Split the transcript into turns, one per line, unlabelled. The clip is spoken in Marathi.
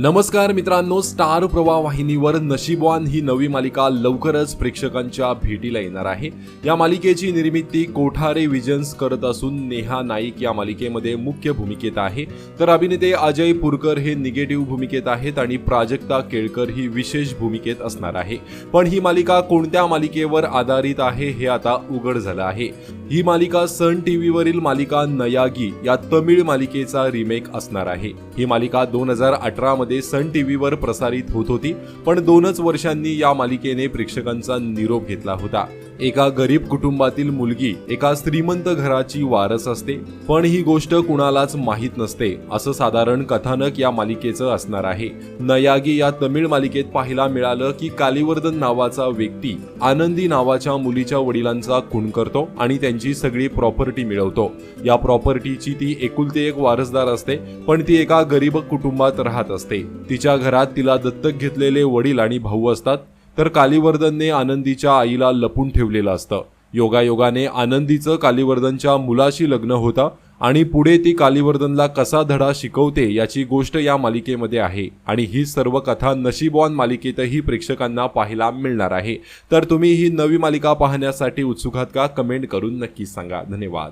नमस्कार मित्रांनो स्टार प्रवाह वाहिनीवर नशीबवान ही नवी मालिका लवकरच प्रेक्षकांच्या भेटीला येणार आहे. या मालिकेची निर्मिती कोठारे विजन्स करत असून नेहा नाईक या मालिकेमध्ये मुख्य भूमिकेत आहे. तर अभिनेते अजय पुरकर हे निगेटिव्ह भूमिकेत आहेत आणि प्राजक्ता केळकर ही विशेष भूमिकेत असणार आहे. पण ही मालिका कोणत्या मालिकेवर आधारित आहे हे आता उघड झालं आहे. ही मालिका सन टीव्हीवरील मालिका नयागी या तमिळ मालिकेचा रिमेक असणार आहे. ही मालिका दोन हजार अठरा मध्ये सन टीव्हीवर प्रसारित होत होती पण दोनच वर्षांनी या मालिकेने प्रेक्षकांचा निरोप घेतला होता. एका गरीब कुटुंबातील मुलगी एका श्रीमंत घराची वारस असते पण ही गोष्ट कुणालाच माहीत नसते असं साधारण कथानक या मालिकेचं असणार आहे. नयागी या तमिळ मालिकेत पाहायला मिळालं की कालिवर्धन नावाचा व्यक्ती आनंदी नावाच्या मुलीच्या वडिलांचा खून करतो आणि त्यांची सगळी प्रॉपर्टी मिळवतो. या प्रॉपर्टीची ती एकुलती एक वारसदार असते पण ती एका गरीब कुटुंबात राहत असते. असते तिच्या घरात तिला दत्तक घेतलेले वडील आणि भाऊ असतात तर कालिवर्धनने आनंदीच्या आईला लपून ठेवलेलं असतं. योगायोगाने आनंदीचं कालिवर्धनच्या मुलाशी लग्न होतं आणि पुढे ती कालीवर्धनला कसा धडा शिकवते याची गोष्ट या मालिकेमध्ये आहे. आणि ही सर्व कथा नशीबवान मालिकेतही प्रेक्षकांना पाहायला मिळणार आहे. तर तुम्ही ही नवी मालिका पाहण्यासाठी उत्सुक आहात का? कमेंट करून नक्की सांगा. धन्यवाद.